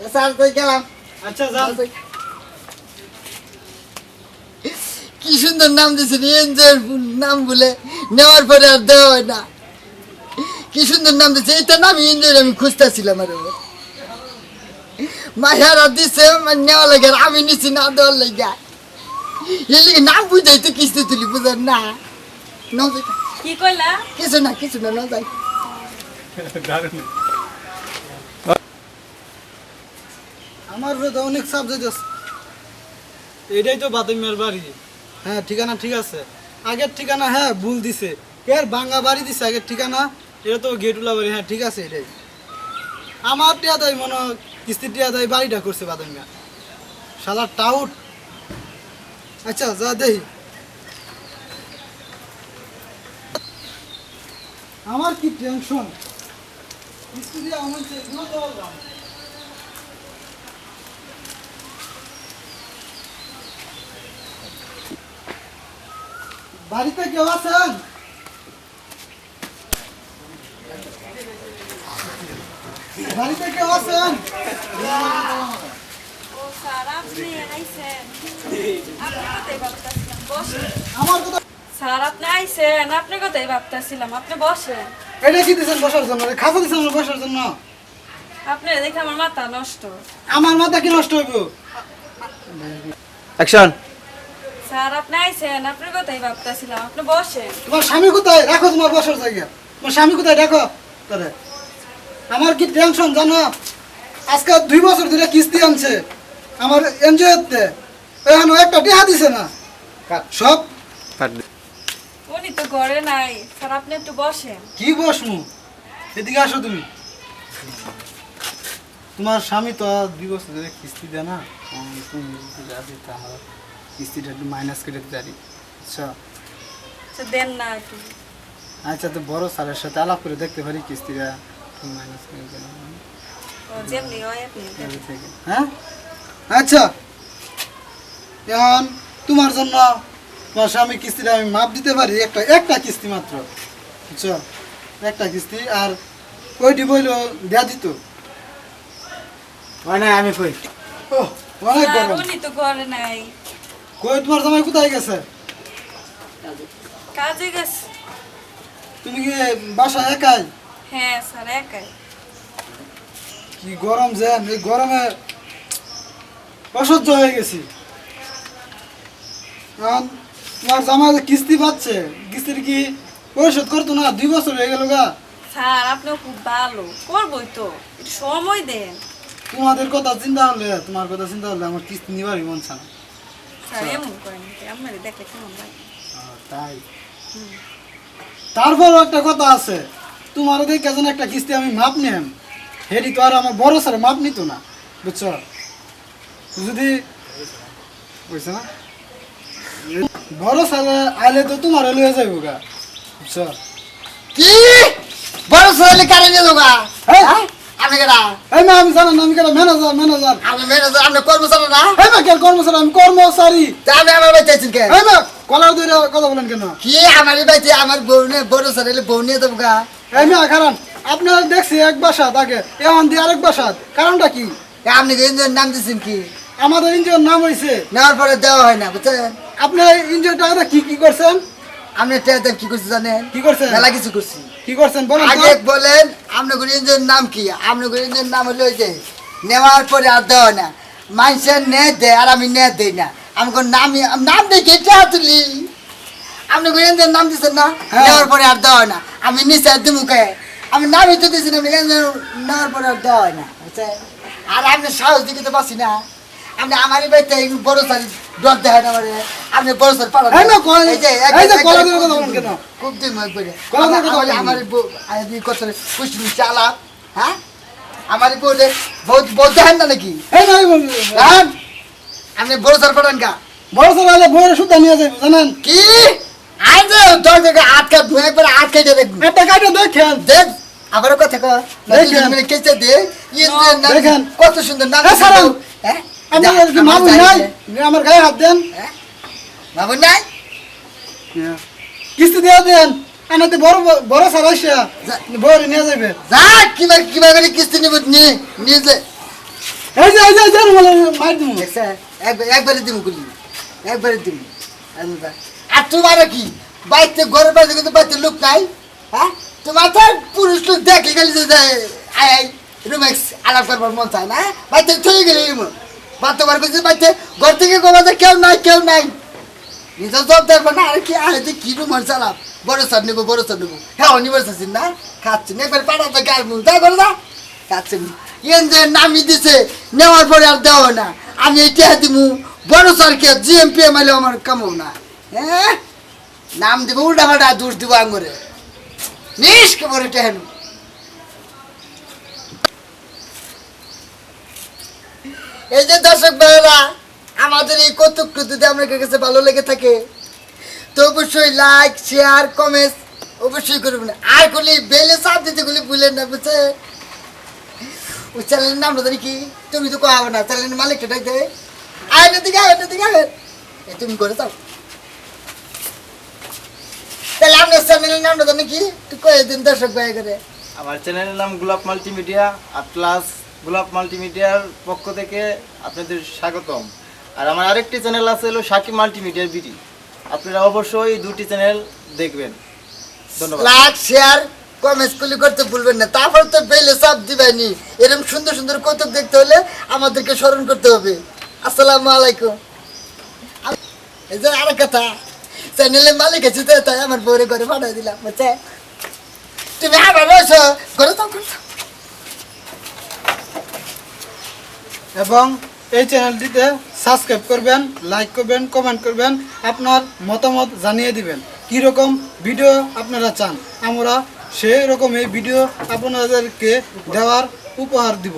Sir তো গেলাম? আচ্ছা কি সুন্দর নাম দিয়েছেন এনজয়ের নাম বলে। নেওয়ার পরে আর দেওয়া হয় না। কি সুন্দর নাম দিয়েছে এটা নাম এনজয় আমি খুঁজতেছিলাম আর। মায়ারা দিছে নেওয়া লাগে আর আমি নিছি না দেওয়ার লাগে। এর লিগে নাম বুঝাই তো কিস্তি তুলি বুঝার না। ন কি কইলা? কিছু না কিছু না ন যাই। আমার তো অনেক চাপ যাইতেছে এটাই তো বাদামিয়ার বাড়ি। হ্যাঁ ঠিকানা ঠিক আছে। আগের ঠিকানা হ্যাঁ ভুল দিছে। এর ভাঙ্গা বাড়ি দিছে আগের ঠিকানা। এটা তো গেটুলা বাড়ি হ্যাঁ ঠিক আছে এটাই। আমার টিয়া দেয় মনে কিস্তির টিয়া দেয় বাড়িটা করছে বাদামিয়া শালা টাউট। আচ্ছা যা দেখি। আমার কি টেনশন কিস্তি দিয়ে আমার দেওয়ার বাড়িতে কেউ আছেন? বাড়িতে কেউ আছেন? আমার কথা স্যার আপনি আইছেন। আপনি কোথায় ভাবতেছিলাম আপনি বসেন। এটা কি বসার জন্য? খাতা দিচ্ছেন বসার জন্য? আপনি দেখে আমার মাথা নষ্ট। আমার মাথা কি নষ্ট হইব? অ্যাকশন। স্যার আপনি আইছেন? আপনি কোথায় ভাবতেছিলাম? আপনি বসেন। তোমার স্বামী কোথায়? রাখো তোমার বসার জায়গা। তোমার স্বামী কোথায়? তাহলে আমার কি টেনশন জানো? আজকে দুই বছর ধরে কিস্তি আনছে। আমার এখন একটা টিহা দিছে না। সব? উনি তো ঘরে নাই। স্যার আপনি একটু বসেন। কি বসমু এদিকে আসো তুমি। তোমার স্বামী তো আর দুই বছর ধরে কিস্তি দেয় না। তুমি কিস্তিটা একটু মাইনাস করে দিতে পারি। আচ্ছা দেন না একটু। আচ্ছা তো বড় স্যারের সাথে আলাপ করে দেখতে পারি কিস্তিটা একটু মাইনাস করে হয় হ্যাঁ? আচ্ছা। এখন তোমার জন্য তোমার স্বামী কিস্তিটা আমি মাপ দিতে পারি একটা একটা কিস্তি মাত্র। বুঝছ? একটা কিস্তি আর কইটি বইল দেয়া দিত? হয় না আমি কই? ও অনেক গরম। তো ঘরে নাই। কই তোমার জামাই কোথায় গেছে? কাজে গেছে। তুমি কি বাসা একাই? হ্যাঁ স্যার একাই। কি গরম যেন এই গরমে অসহ্য হয়ে গেছি। এখন তোমার জামাই যে কিস্তি পাচ্ছে কিস্তির কি পরিশোধ করতো না? দুই বছর হয়ে গেল গা। স্যার আপনিও খুব ভালো। করবই তো। একটু সময় দেন। তোমাদের কথা চিন্তা হলে তোমার কথা চিন্তা হলে আমার কিস্তি নিবারই মন। স্যার এমন করেন আপনার দেখলে কেমন লাগে? তাই। তারপর একটা কথা আছে তোমার দেখে যেন একটা কিস্তি আমি মাপ নেম হেডি তো আর আমার বড় স্যার মাপ নিত না বুঝছ? যদি বুঝছ না? বড় স্যার আইলে তো তোমার লয়ে যাইব গা বুঝছ? কি? বড় ছেলে কারে নিয়ে যাব এই, আপনি কেনা এই মা আমি জানো না আমি কেন ম্যানেজার ম্যানেজার আপনি ম্যানেজার আপনি কর্মচারী না। এই আমি কর্মচারী। তা আপনি আমার বাড়িতে আছেন কে? এই মা কলার দইরা কথা বলেন কেন? কি আমার বউ নিয়ে বড় বউ নিয়ে যাব গা। এই মা কারণ আপনার দেখছি এক বাসা তাকে এখন দিয়ে আরেক বাসা কারণটা কি? আপনি কি ইঞ্জিনের নাম দিচ্ছেন কি? আমাদের ইঞ্জিনের নাম হয়েছে নেওয়ার পরে দেওয়া হয় না বুঝছেন? আপনি ইঞ্জিনের টাকাটা কি কি করছেন? আপনি টেয়াদের কি করছি জানেন? কি করছেন? মেলা কিছু করছি। কি করছেন? বলেন? আগে বলেন। আপনার ইঞ্জিনের নাম কি? আপনার ইঞ্জিনের নাম হলো যে নেওয়ার পরে আর দেওয়া না। মানুষের নে দেয় আর আমি নে দেই না। আমি কোন নাম নাম দেখে তুলি? আপনি ইঞ্জিনের নাম দিচ্ছেন না? হ্যাঁ। নেওয়ার পরে আর দেওয়া না। আমি নিচে আর দিমুখে আমি নামই তো দিচ্ছি না নেওয়ার পরে আর দেওয়া হয় না আর আপনি সাহস দিকে তো পাচ্ছি না। আপনি আমারই বাড়িতে এই বড় সারি ডর দেয় না আপনি বড় সারি পালন এই না, কল- এই যে এই যে কলা দিয়ে কথা বলেন কেন? খুব দিন করে কলা দিয়ে কথা বলেন আমার আমার কত পুষ্টি চালাপ হ্যাঁ? আমার বলে বহুত বহুত দেখেন না নাকি? এই নাই বলব। হ্যাঁ আপনি বড় সার পাঠান কা? বড় স্যার আলে বইয়ের সুদ্ধা নিয়ে জানেন? কি? আটকা ধুয়ে একবার আটকে কাটা দেখেন দেখ আবার কথা কর দেখেন। দে ইয়ে দেখেন। কত সুন্দর হ্যাঁ? যা, কি মামুন নাই। আমার গায়ে হাত দেন। বাবু নাই কিস্তি দিয়ে দেন আনাতে বড় বড় আসে বইয়ের নিয়ে যাবে যা কিবা কিবা করে কিস্তি নিব নি নিজে মারে মার দিমু। একবার একবারে দিমু গুলি। একবারে দিমু। আর তোমার কি? বাইতে ঘরের বাইরে কিন্তু বাইতে লোক নাই হ্যাঁ? তোমার তো পুরুষ লোক দেখলে গেলি যে আই আই রুমেক্স আলাপ করবার মন চায় না বাইতে চলে গেলি বা তোমার কাছে বাইতে, ঘর থেকে গোবাতে কেউ নাই কেউ নাই। নিজের জব দেখব না, আর কি আয় যে কি রুমার চালাপ বড় স্যার নেব, বড় স্যার নেব। হ্যাঁ অনিবার চাচ্ছেন না? খাচ্ছেন। একবার পাড়া তো গাছ মুখ তাই করে না খাচ্ছেন। ইয়েন যে নামি দিছে, নেওয়ার পরে আর দেওয়া না। আমি এইটা দিমু। বড় স্যারকে জিএমপি এমএলএ আমার কামাবো না। হ্যাঁ? নাম দিব উল্টা ফাল্টা দোষ দিব আঙ্গরে। নিষ্কে বলে টেহেন এই যে দর্শক ভাইয়েরা, আমাদের এই কৌতুক যদি আপনাদের কাছে ভালো লেগে থাকে, তো অবশ্যই লাইক শেয়ার কমেন্ট অবশ্যই করবেন। আর করলে বেলে চাপ দিতে গুলি ভুলেন না, বুঝছে? ওই চ্যানেলের নাম জানি কি, তুমি তো কোয়া হবে না চ্যানেলের মালিকটা ডাকতে আয় না দিকে আয় না দিকে আয় তুমি করে যাও। তাহলে আপনার চ্যানেলের নামটা জানি কি তুই কয়ে দিন দর্শক ভাই করে আমার চ্যানেলের নাম গোলাপ মাল্টিমিডিয়া, আর প্লাস গোলাপ মাল্টিমিডিয়ার পক্ষ থেকে আপনাদের স্বাগতম। আর আমার আরেকটি চ্যানেল আছে হলো সাকিব মাল্টিমিডিয়ার বিডি। আপনারা অবশ্যই দুটি চ্যানেল দেখবেন। ধন্যবাদ। লাইক, শেয়ার কমেন্টস গুলি করতে ভুলবেন না। তারপর তো বেলে চাপ দিবেনি এরকম সুন্দর সুন্দর কৌতুক দেখতে হলে আমাদেরকে স্মরণ করতে হবে। আসসালামু আলাইকুম। এই যে আর কথা, চ্যানেলের মালিক আছে তাই আমার বউরে ঘরে পাঠাই দিলাম। বুঝছে তুমি আবার রয়েছো ঘরে যাও ঘরে যাও। এবং এই চ্যানেলটিতে সাবস্ক্রাইব করবেন লাইক করবেন কমেন্ট করবেন, আপনার মতামত জানিয়ে দিবেন। কীরকম ভিডিও আপনারা চান? আমরা সেই রকম এই ভিডিও আপনাদেরকে দেওয়ার উপহার দিব।